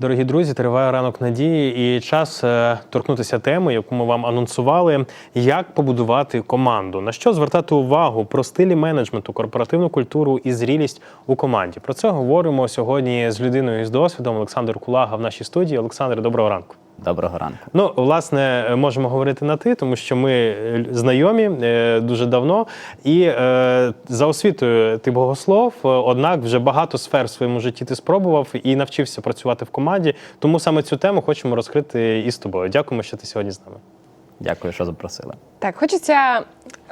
Дорогі друзі, триває ранок надії і час е, торкнутися теми, яку ми вам анонсували, як побудувати команду, на що звертати увагу про стилі менеджменту, корпоративну культуру і зрілість у команді. Про це говоримо сьогодні з людиною з досвідом. Олександр Кулага в нашій студії. Олександр, доброго ранку. Доброго ранку. Ну, власне, можемо говорити на ти, тому що ми е, знайомі е, дуже давно. І е, за освітою ти богослов, е, однак вже багато сфер в своєму житті ти спробував і навчився працювати в команді. Тому саме цю тему хочемо розкрити і з тобою. Дякуємо, що ти сьогодні з нами. Дякую, що запросили. Так, хочеться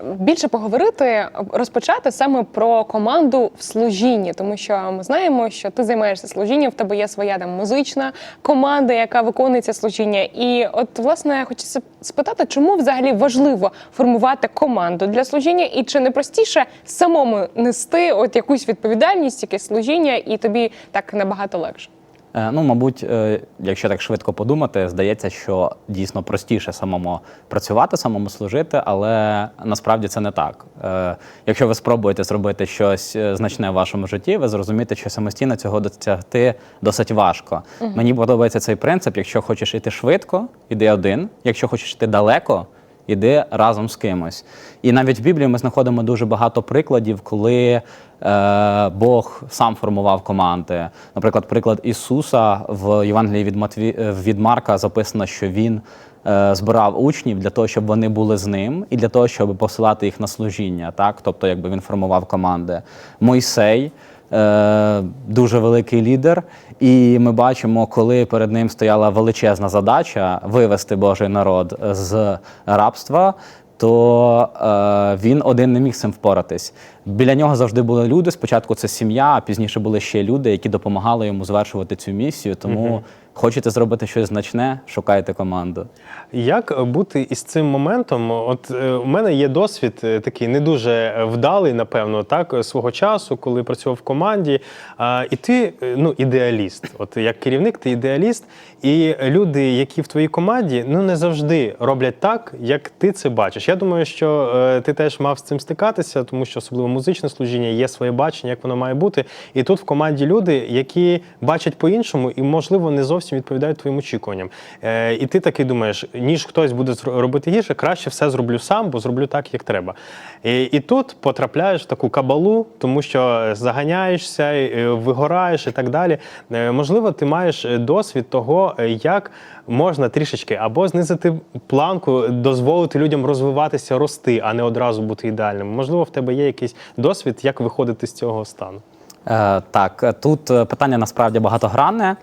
більше поговорити, розпочати саме про команду в служінні, тому що ми знаємо, що ти займаєшся служінням, в тебе є своя там музична команда, яка виконує служіння. І от, власне, хочеться спитати, чому взагалі важливо формувати команду для служіння, і чи не простіше самому нести от якусь відповідальність, якесь служіння, і тобі так набагато легше. Е, Ну, мабуть, е, якщо так швидко подумати, здається, що дійсно простіше самому працювати, самому служити, але насправді це не так. Е, Якщо ви спробуєте зробити щось значне в вашому житті, ви зрозумієте, що самостійно цього досягти досить важко. Мені подобається цей принцип: якщо хочеш іти швидко, іди один. Якщо хочеш йти далеко, іди разом з кимось. І навіть в Біблії ми знаходимо дуже багато прикладів, коли е, Бог сам формував команди. Наприклад, приклад Ісуса в Євангелії від, Матві... е, від Марка записано, що Він е, збирав учнів для того, щоб вони були з ним, і для того, щоб посилати їх на служіння. Так? Тобто, якби він формував команди. Мойсей. Е, дуже великий лідер, і ми бачимо, коли перед ним стояла величезна задача вивести Божий народ з рабства. То е, він один не міг цим впоратись. Біля нього завжди були люди. Спочатку це сім'я, а пізніше були ще люди, які допомагали йому звершувати цю місію. Тому хочете зробити щось значне, шукайте команду. Як бути із цим моментом? От е, у мене є досвід е, такий не дуже вдалий, напевно, так е, свого часу, коли працював в команді. А, і ти ну ідеаліст. От як керівник, ти ідеаліст, і люди, які в твоїй команді, ну не завжди роблять так, як ти це бачиш. Я думаю, що ти теж мав з цим стикатися, тому що особливо музичне служіння є своє бачення, як воно має бути. І тут в команді люди, які бачать по-іншому і, можливо, не зовсім відповідають твоїм очікуванням. Е, і ти такий думаєш, ніж хтось буде робити гірше, краще все зроблю сам, бо зроблю так, як треба. І, і тут потрапляєш в таку кабалу, тому що заганяєшся, е, вигораєш і так далі. Е, можливо, ти маєш е, досвід того, е, як можна трішечки або знизити планку, дозволити людям розвиватися, рости, а не одразу бути ідеальним. Можливо, в тебе є якийсь досвід, як виходити з цього стану. Е, так, е, тут е, питання насправді багатогранне.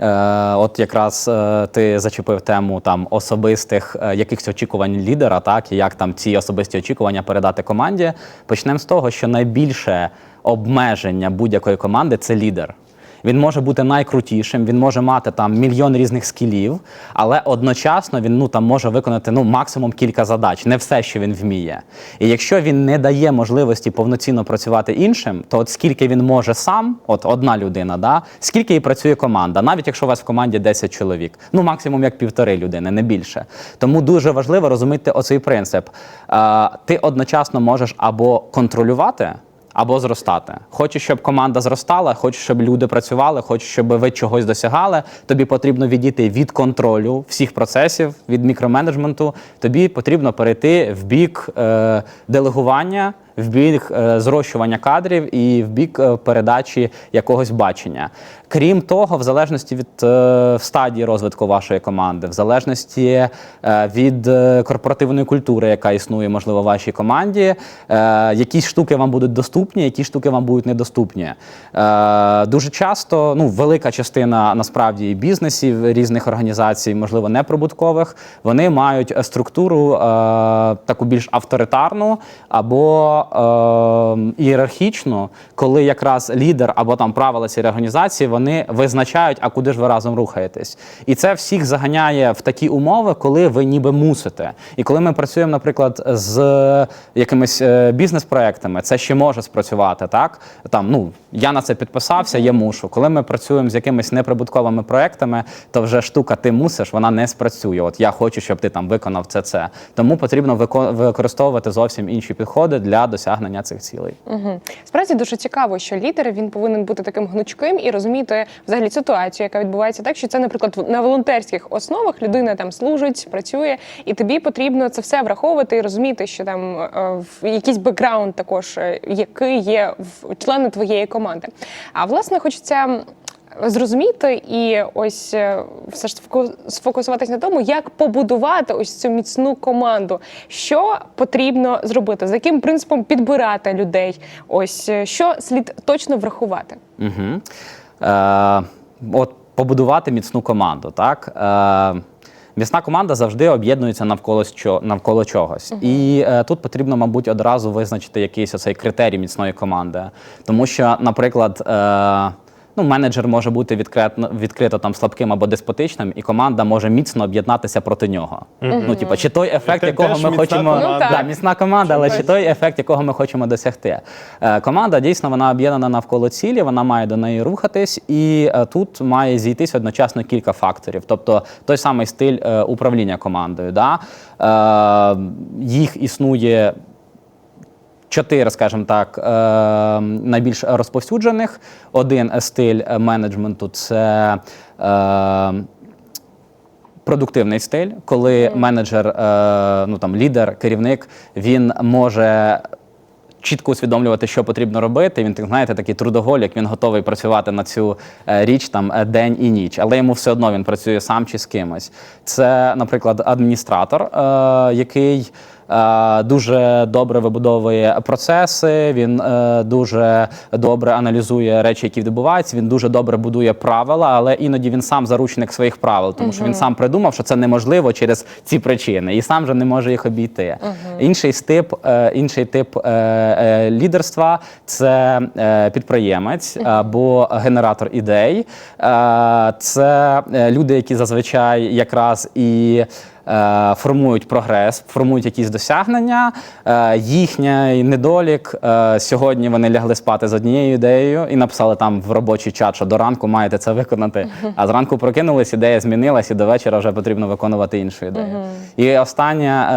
Е, от якраз е, ти зачепив тему там особистих е, якихось очікувань лідера, так і як там ці особисті очікування передати команді. Почнемо з того, що найбільше обмеження будь-якої команди це лідер. Він може бути найкрутішим, він може мати там мільйон різних скілів, але одночасно він ну там може виконати ну максимум кілька задач, не все, що він вміє. І якщо він не дає можливості повноцінно працювати іншим, то от скільки він може сам, от одна людина, да, скільки і працює команда, навіть якщо у вас в команді 10 чоловік, ну максимум як півтори людини, не більше. Тому дуже важливо розуміти оцей принцип. Е, ти одночасно можеш або контролювати або зростати. Хочеш, щоб команда зростала, хочеш, щоб люди працювали, хочеш, щоб ви чогось досягали. Тобі потрібно відійти від контролю всіх процесів, від мікроменеджменту. Тобі потрібно перейти в бік е, делегування, в бік е, зрощування кадрів і в бік е, передачі якогось бачення. Крім того, в залежності від е, стадії розвитку вашої команди, в залежності е, від е, корпоративної культури, яка існує, можливо, в вашій команді, е, якісь штуки вам будуть доступні, які штуки вам будуть недоступні. Е, дуже часто, ну, велика частина насправді бізнесів різних організацій, можливо, неприбуткових, вони мають е, структуру е, таку більш авторитарну або е, ієрархічну, коли якраз лідер або там правила цієї організації вони визначають, а куди ж ви разом рухаєтесь. І це всіх заганяє в такі умови, коли ви ніби мусите. І коли ми працюємо, наприклад, з якимись е, бізнес-проектами, це ще може спрацювати. Так там ну я на це підписався, я мушу. Коли ми працюємо з якимись неприбутковими проектами, то вже штука ти мусиш, вона не спрацює. От я хочу, щоб ти там виконав це. це. Тому потрібно використовувати зовсім інші підходи для досягнення досягнення цих цілей. Угу. Справді дуже цікаво, що лідер він повинен бути таким гнучким і розуміти взагалі ситуацію, яка відбувається так, що це, наприклад, на волонтерських основах людина там служить, працює, і тобі потрібно це все враховувати і розуміти, що там е, якийсь бекграунд також, е, який є в члени твоєї команди. А власне хочеться. Зрозуміти і ось е, все ж сфоку- сфокусуватись на тому, як побудувати ось цю міцну команду. Що потрібно зробити, за яким принципом підбирати людей? Ось що слід точно врахувати. Угу. Е, от побудувати міцну команду, так? Е, Міцна команда завжди об'єднується навколо, що, навколо чогось. І е, тут потрібно, мабуть, одразу визначити якийсь оцей критерій міцної команди. Тому що, наприклад, е, ну, менеджер може бути відкрито, відкрито там слабким або деспотичним, і команда може міцно об'єднатися проти нього. Ну, типу, чи той ефект, якого ми хочемо. команда. Ну, да, міцна команда, але чи той ефект, якого ми хочемо досягти. Е, Команда дійсно вона об'єднана навколо цілі, вона має до неї рухатись, і е, тут має зійтись одночасно кілька факторів. Тобто той самий стиль е, управління командою. Да? Е, Їх існує. Чотири, скажімо так, е, найбільш розповсюджених. Один стиль менеджменту це е, продуктивний стиль, коли менеджер, е, ну там лідер, керівник, він може. Чітко усвідомлювати, що потрібно робити. Він так знаєте, такий трудоголік, він готовий працювати на цю річ там день і ніч, але йому все одно він працює сам чи з кимось. Це, наприклад, адміністратор, е, який дуже добре вибудовує процеси. Він е, дуже добре аналізує речі, які відбуваються. Він дуже добре будує правила, але іноді він сам заручник своїх правил, тому що він сам придумав, що це неможливо через ці причини, і сам же не може їх обійти. Інший тип, е, інший тип е, е, лідерства це е, підприємець або генератор ідей. Е, це е, люди, які зазвичай якраз і е, формують прогрес, формують якісь досягнення. Е, їхній недолік е, сьогодні вони лягли спати з однією ідеєю і написали там в робочий чат, що до ранку маєте це виконати. А зранку прокинулись, ідея змінилась, і до вечора вже потрібно виконувати іншу ідею. І остання,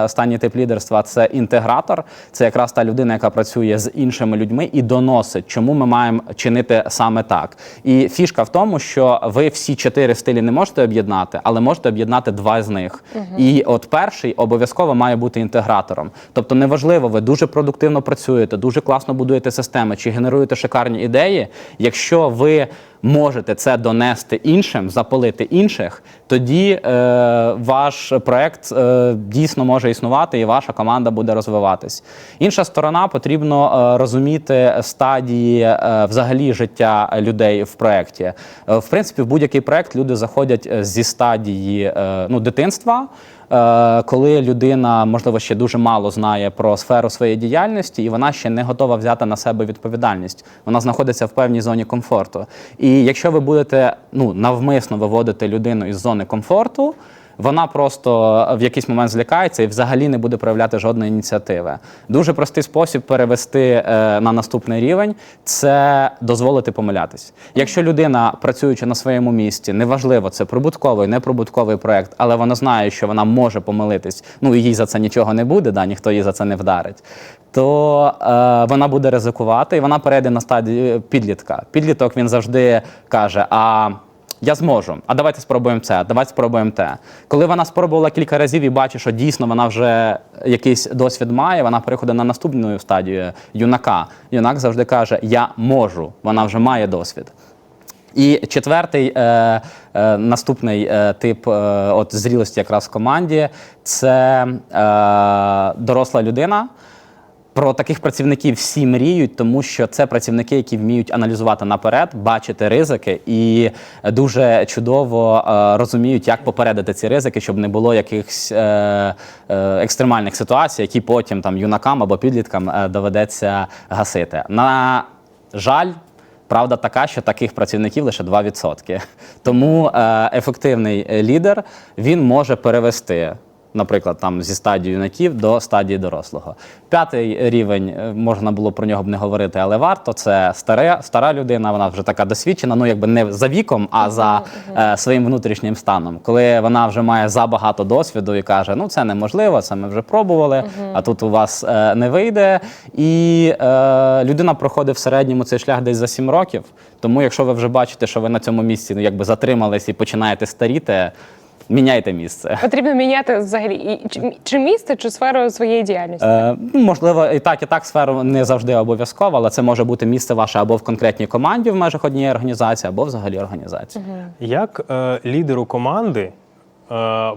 е, останній тип лідерства це інтегратор. Це якраз та людина, яка працює з іншими людьми і доносить, чому ми маємо чинити саме так. І фішка в тому, що ви всі чотири стилі не можете об'єднати, але можете об'єднати два з них. І от перший обов'язково має бути інтегратором. Тобто, неважливо, ви дуже продуктивно працюєте, дуже класно будуєте системи чи генеруєте шикарні ідеї. Якщо ви можете це донести іншим, запалити інших, тоді е, ваш проект е, дійсно може існувати і ваша команда буде розвиватись. Інша сторона потрібно е, розуміти стадії е, взагалі життя людей в проєкті. Е, в принципі, в будь-який проект люди заходять е, зі стадії е, ну, дитинства. Е, Коли людина, можливо, ще дуже мало знає про сферу своєї діяльності, і вона ще не готова взяти на себе відповідальність, вона знаходиться в певній зоні комфорту. І якщо ви будете ну навмисно виводити людину із зони комфорту, вона просто в якийсь момент злякається і взагалі не буде проявляти жодної ініціативи. Дуже простий спосіб перевести е, на наступний рівень це дозволити помилятись. Якщо людина, працюючи на своєму місці, неважливо, це прибутковий, неприбутковий проект, але вона знає, що вона може помилитись, ну і їй за це нічого не буде, да, ніхто її за це не вдарить. То е, вона буде ризикувати і вона перейде на стадію підлітка. Підліток він завжди каже: а я зможу. А давайте спробуємо це, давайте спробуємо те. Коли вона спробувала кілька разів і бачить, що дійсно вона вже якийсь досвід має, вона переходить на наступну стадію юнака. Юнак завжди каже: Я можу, вона вже має досвід. І четвертий е, е, наступний е, тип е, от зрілості якраз в команді це е, доросла людина. Про таких працівників всі мріють, тому що це працівники, які вміють аналізувати наперед, бачити ризики і дуже чудово е, розуміють, як попередити ці ризики, щоб не було якихось е, е, екстремальних ситуацій, які потім там юнакам або підліткам доведеться гасити. На жаль. Правда така, що таких працівників лише 2%. Тому ефективний лідер він може перевести наприклад, там зі стадії юнаків до стадії дорослого. П'ятий рівень е, можна було про нього б не говорити, але варто. Це стара, стара людина, вона вже така досвідчена, ну якби не за віком, а за е, своїм внутрішнім станом. Коли вона вже має забагато досвіду і каже: ну це неможливо, це ми вже пробували, а тут у вас е, не вийде. І е, людина проходить в середньому цей шлях десь за 7 років. Тому, якщо ви вже бачите, що ви на цьому місці ну, якби затримались і починаєте старіти, міняйте місце. Потрібно міняти взагалі і чи, чи місце, чи сферу своєї діяльності. Е, ну, можливо, і так, і так сферу не завжди обов'язково, але це може бути місце ваше або в конкретній команді в межах однієї організації, або взагалі організації. Як е, лідеру команди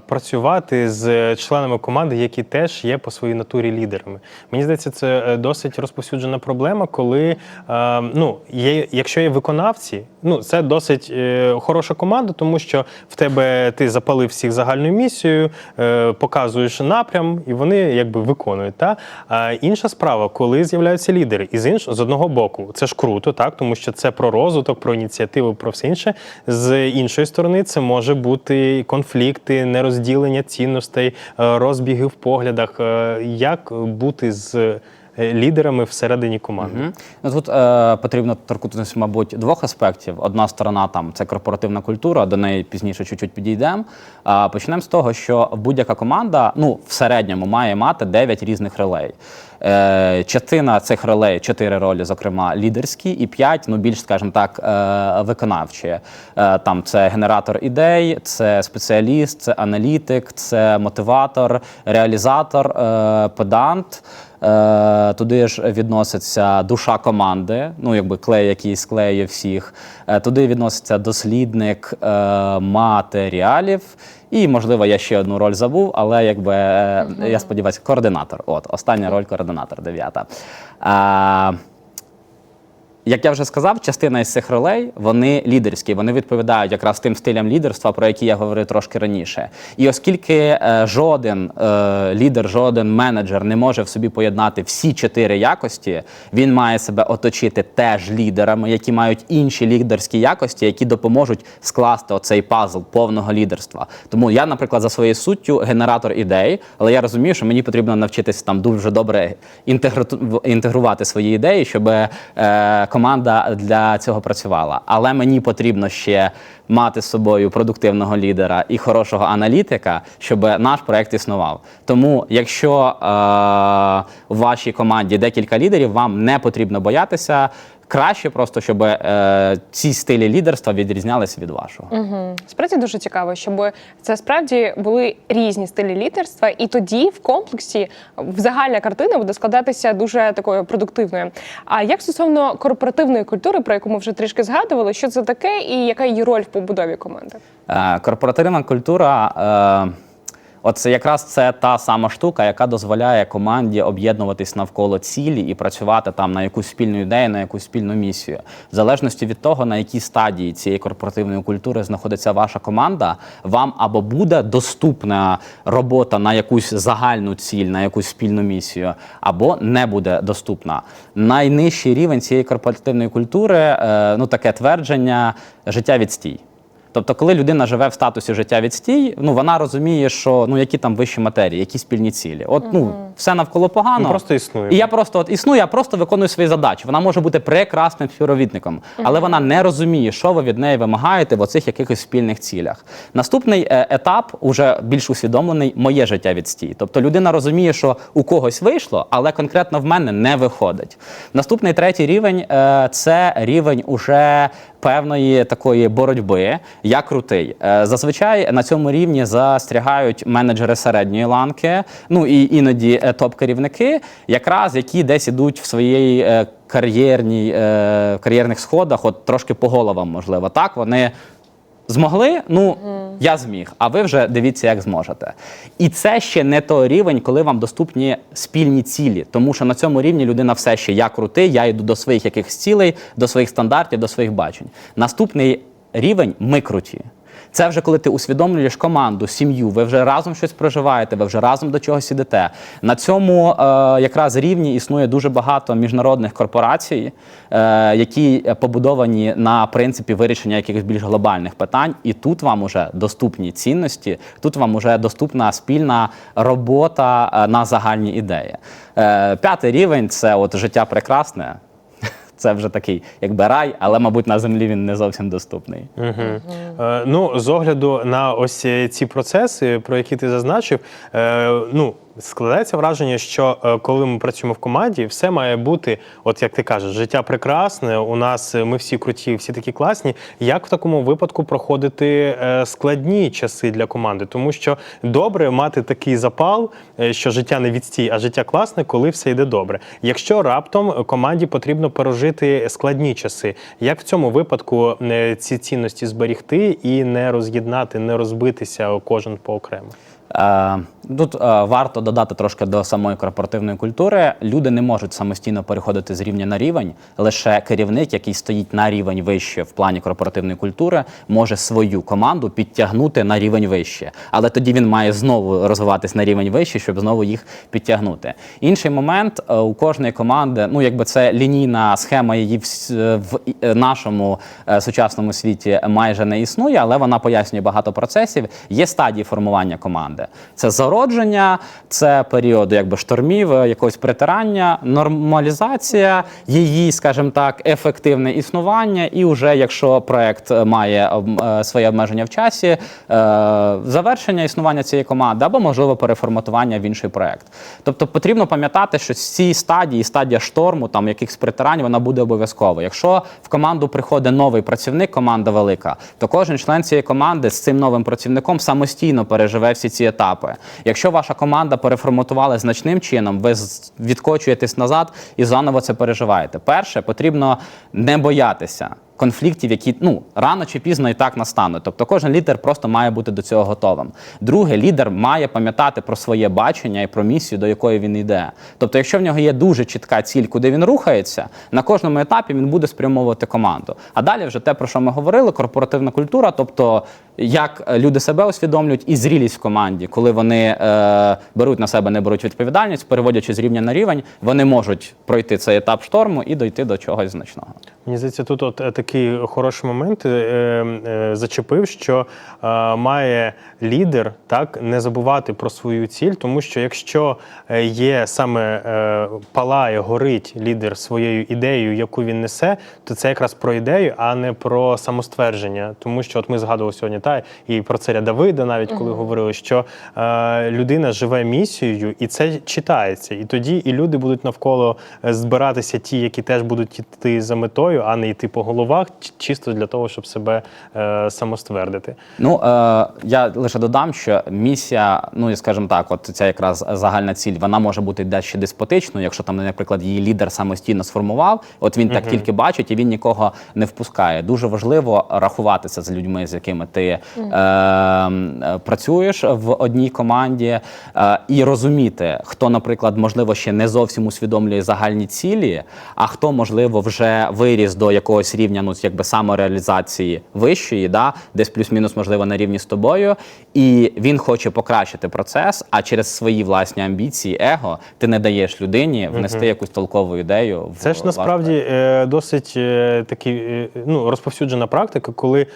працювати з членами команди, які теж є по своїй натурі лідерами? Мені здається, це е, досить розповсюджена проблема, коли е, ну, є, якщо є виконавці, ну це досить е, хороша команда, тому що в тебе ти запалив всіх загальною місією, е, показуєш напрям, і вони якби виконують. Та? А інша справа, коли з'являються лідери, і з інш, з одного боку, це ж круто, так тому що це про розвиток, про ініціативу, про все інше. З іншої сторони, це може бути конфлікти, нерозділення цінностей, е, розбіги в поглядах. Е, Як бути з лідерами всередині команди? Ну, тут е, потрібно торкнутися, мабуть, двох аспектів. Одна сторона там це корпоративна культура, до неї пізніше чуть-чуть підійдемо. А почнемо з того, що будь-яка команда ну, в середньому має мати 9 різних ролей. Е, частина цих ролей, 4 ролі, зокрема, лідерські, і 5, ну більш, скажімо так, е, виконавчі. Е, там це генератор ідей, це спеціаліст, це аналітик, це мотиватор, реалізатор, е, педант. Е, туди ж відноситься душа команди, ну якби клей, який склеює всіх. Е, туди відноситься дослідник е, матеріалів. І, можливо, я ще одну роль забув, але якби е, я сподіваюся, координатор. От остання роль координатор, дев'ята. Е, як я вже сказав, частина із цих ролей вони лідерські, вони відповідають якраз тим стилям лідерства, про які я говорив трошки раніше. І оскільки е, жоден е, лідер, жоден менеджер не може в собі поєднати всі чотири якості, він має себе оточити теж лідерами, які мають інші лідерські якості, які допоможуть скласти оцей пазл повного лідерства. Тому я, наприклад, за своєю суттю генератор ідей, але я розумію, що мені потрібно навчитися там дуже добре інтегру- інтегрувати свої ідеї, щоб е, для цього працювала. Але мені потрібно ще мати з собою продуктивного лідера і хорошого аналітика, щоб наш проект існував. Тому, якщо е, в вашій команді декілька лідерів, вам не потрібно боятися. Краще просто, щоб е, ці стилі лідерства відрізнялися від вашого. Угу. Справді дуже цікаво, щоб це справді були різні стилі лідерства, і тоді в комплексі загальна картина буде складатися дуже такою продуктивною. А як стосовно корпоративної культури, про яку ми вже трішки згадували, що це таке і яка її роль в побудові команди? Е, Корпоративна культура. Е, От якраз це та сама штука, яка дозволяє команді об'єднуватись навколо цілі і працювати там на якусь спільну ідею, на якусь спільну місію. В залежності від того, на якій стадії цієї корпоративної культури знаходиться ваша команда, вам або буде доступна робота на якусь загальну ціль, на якусь спільну місію, або не буде доступна. Найнижчий рівень цієї корпоративної культури, е, ну таке твердження життя відстій. Тобто, коли людина живе в статусі життя відстій, ну вона розуміє, що ну які там вищі матерії, які спільні цілі. От ну все навколо погано. Ми просто існуємо. І я просто от існую, я просто виконую свої задачі. Вона може бути прекрасним співробітником, але вона не розуміє, що ви від неї вимагаєте в оцих якихось спільних цілях. Наступний е, етап, уже більш усвідомлений, моє життя відстій. Тобто людина розуміє, що у когось вийшло, але конкретно в мене не виходить. Наступний третій рівень е, це рівень уже певної такої боротьби. Я крутий. Е, Зазвичай на цьому рівні застрягають менеджери середньої ланки, ну і іноді е, топ-керівники, якраз які десь ідуть в своїй е, кар'єрній кар'єрних сходах, от трошки по головам, можливо. Так вони. Змогли? Ну, я зміг, а ви вже дивіться, як зможете. І це ще не той рівень, коли вам доступні спільні цілі. Тому що на цьому рівні людина все ще я крутий, я йду до своїх якихось цілей, до своїх стандартів, до своїх бачень. Наступний рівень ми круті. Це вже коли ти усвідомлюєш команду, сім'ю, ви вже разом щось проживаєте, ви вже разом до чогось ідете. На цьому е, якраз рівні існує дуже багато міжнародних корпорацій, е, які побудовані на принципі вирішення якихось більш глобальних питань. І тут вам уже доступні цінності, тут вам уже доступна спільна робота е, на загальні ідеї. Е, п'ятий рівень це от життя прекрасне. Це вже такий, якби рай, але, мабуть, на землі він не зовсім доступний. Е, Ну, з огляду на ось ці процеси, про які ти зазначив, е, ну. Складається враження, що е, коли ми працюємо в команді, все має бути, от як ти кажеш, життя прекрасне. У нас е, ми всі круті, всі такі класні. Як в такому випадку проходити е, складні часи для команди? Тому що добре мати такий запал, що життя не відстій, а життя класне, коли все йде добре. Якщо раптом команді потрібно пережити складні часи, як в цьому випадку ці цінності зберігти і не роз'єднати, не розбитися кожен по окремо? Е, Тут е, варто додати трошки до самої корпоративної культури. Люди не можуть самостійно переходити з рівня на рівень. Лише керівник, який стоїть на рівень вище в плані корпоративної культури, може свою команду підтягнути на рівень вище. Але тоді він має знову розвиватись на рівень вище, щоб знову їх підтягнути. Інший момент е, у кожної команди, ну якби це лінійна схема, її в, в е, нашому е, сучасному світі майже не існує, але вона пояснює багато процесів. Є стадії формування команди. Це зародження, це період якби штормів, е, якогось притирання, нормалізація, її, скажімо так, ефективне існування, і вже якщо проект е, має е, своє обмеження в часі, завершення існування цієї команди або можливо переформатування в інший проект. Тобто потрібно пам'ятати, що ці стадії, стадія шторму, там якихось притирань, вона буде обов'язково. Якщо в команду приходить новий працівник, команда велика, то кожен член цієї команди з цим новим працівником самостійно переживе всі ці етапи. Якщо ваша команда переформатувала значним чином, ви відкочуєтесь назад і заново це переживаєте. Перше, потрібно не боятися. Конфліктів, які ну рано чи пізно і так настануть. Тобто кожен лідер просто має бути до цього готовим. Друге, лідер має пам'ятати про своє бачення і про місію, до якої він йде. Тобто, якщо в нього є дуже чітка ціль, куди він рухається, на кожному етапі він буде спрямовувати команду. А далі вже те, про що ми говорили, корпоративна культура, тобто як люди себе усвідомлюють, і зрілість в команді, коли вони е, беруть на себе, не беруть відповідальність, переводячи з рівня на рівень, вони можуть пройти цей етап шторму і дойти до чогось значного. Мені здається, тут от е, такий хороший момент е, е, зачепив, що е, має лідер так не забувати про свою ціль, тому що якщо е, є саме е, палає, горить лідер своєю ідеєю, яку він несе, то це якраз про ідею, а не про самоствердження. Тому що от ми згадували сьогодні, та і про царя Давида, навіть коли говорили, що е, людина живе місією, і це читається. І тоді і люди будуть навколо е, збиратися, ті, які теж будуть йти за метою, а не йти по головах, чисто для того, щоб себе е, самоствердити. Ну е, я лише додам, що місія, ну і скажімо так, от ця якраз загальна ціль, вона може бути дещо деспотичною, якщо там, наприклад, її лідер самостійно сформував. От він так тільки бачить і він нікого не впускає. Дуже важливо рахуватися з людьми, з якими ти е, е, працюєш в одній команді, е, і розуміти, хто, наприклад, можливо, ще не зовсім усвідомлює загальні цілі, а хто, можливо, вже виріс до якогось рівня, ну якби самореалізації вищої, да, десь плюс-мінус, можливо, на рівні з тобою, і він хоче покращити процес, а через свої власні амбіції, его, ти не даєш людині внести якусь толкову ідею. В Це ж насправді е, досить е, такий е, ну, розповсюджена практика, коли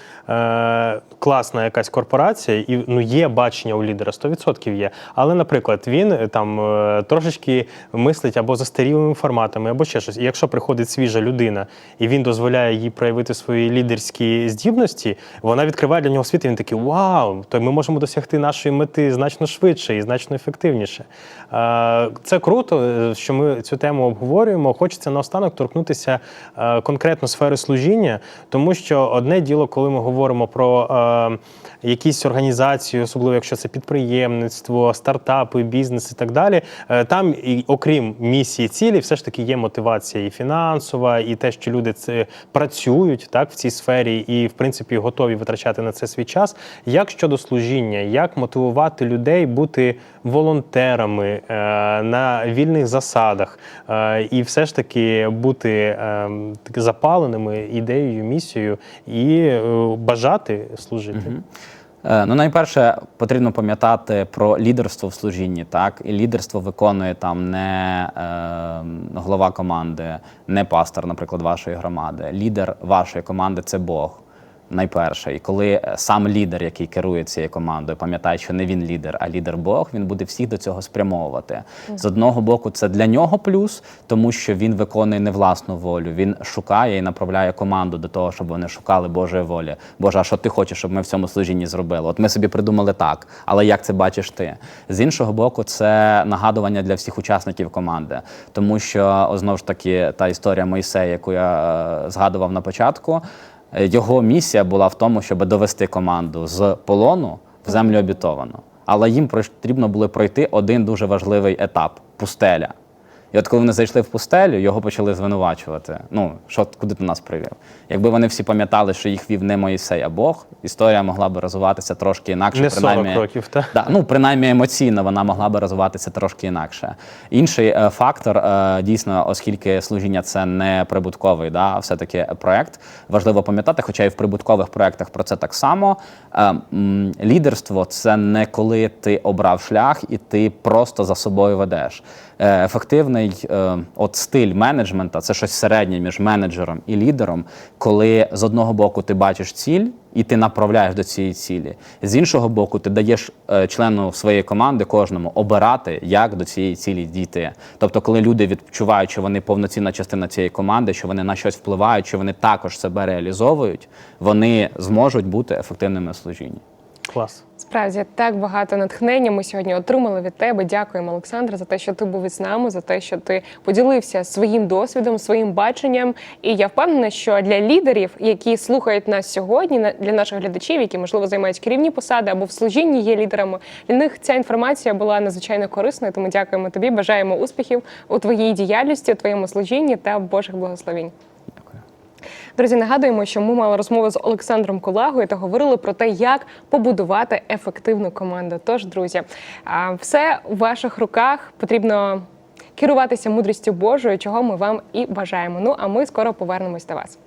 класна якась корпорація, і ну, є бачення у лідера, 100% є. Але, наприклад, він е, там е, трошечки мислить або застарілими форматами, або ще щось. І якщо приходить свіжа людина і він дозволяє їй проявити свої лідерські здібності, вона відкриває для нього світ, і він такий вау, то ми можемо досягти нашої мети значно швидше і значно ефективніше. Це круто, е, що ми цю тему обговорюємо. Хочеться наостанок торкнутися конкретно сфери служіння, тому що одне діло, коли ми говоримо про якісь організації, особливо якщо це підприємництво, стартапи, бізнес і так далі. е, Там, і, окрім місії цілі, все ж таки є мотивація і фінансова, і те, що люди це працюють так в цій сфері, і в принципі готові витрачати на це свій час. Як щодо служіння, як мотивувати людей бути волонтерами е, на вільних засадах, е, і все ж таки бути е, запаленими ідеєю, місією і е, бажати служити. Служити? Е, Ну, найперше, потрібно пам'ятати про лідерство в служінні. Так, і лідерство виконує там не е, голова команди, не пастор, наприклад, вашої громади. Лідер вашої команди це Бог. Найперше, і коли е, сам лідер, який керує цією командою, пам'ятає, що не він лідер, а лідер Бог, він буде всіх до цього спрямовувати. З одного боку, це для нього плюс, тому що він виконує не власну волю. Він шукає і направляє команду до того, щоб вони шукали Божої волі. Боже, а що ти хочеш, щоб ми в цьому служінні зробили? От ми собі придумали так, але як це бачиш ти? З іншого боку, це нагадування для всіх учасників команди, тому що знову ж таки та історія Мойсея, яку я е, згадував на початку. Е, Його місія була в тому, щоб довести команду з полону в землю обітовану. Але їм потрібно було пройти один дуже важливий етап пустеля. І от коли вони зайшли в пустелю, його почали звинувачувати. Ну, що куди ти нас привів? Якби вони всі пам'ятали, що їх вів не Моїсей, а Бог, історія могла би розвиватися трошки інакше. Не 40 принаймні, років, так? Да, ну, принаймні емоційно вона могла би розвиватися трошки інакше. Інший е, фактор, е, дійсно, оскільки служіння це не прибутковий, да, все-таки проект, важливо пам'ятати, хоча і в прибуткових проектах про це так само. Е, м, лідерство це не коли ти обрав шлях і ти просто за собою ведеш. Е, ефективний е, от стиль менеджмента це щось середнє між менеджером і лідером, коли з одного боку ти бачиш ціль і ти направляєш до цієї цілі. З іншого боку, ти даєш е, члену своєї команди кожному обирати, як до цієї цілі дійти. Тобто, коли люди відчувають, що вони повноцінна частина цієї команди, що вони на щось впливають, що вони також себе реалізовують, вони зможуть бути ефективними в служінні. Клас. Справді так багато натхнення ми сьогодні отримали від тебе. Дякуємо, Олександр, за те, що ти був із нами, за те, що ти поділився своїм досвідом, своїм баченням. І я впевнена, що для лідерів, які слухають нас сьогодні, для наших глядачів, які можливо займають керівні посади або в служінні є лідерами, для них ця інформація була надзвичайно корисною. Тому дякуємо тобі. Бажаємо успіхів у твоїй діяльності, у твоєму служінні та Божих благословінь. Друзі, нагадуємо, що ми мали розмову з Олександром Кулагою та говорили про те, як побудувати ефективну команду. Тож, друзі, все в ваших руках потрібно керуватися мудрістю Божою, чого ми вам і бажаємо. Ну а ми скоро повернемось до вас.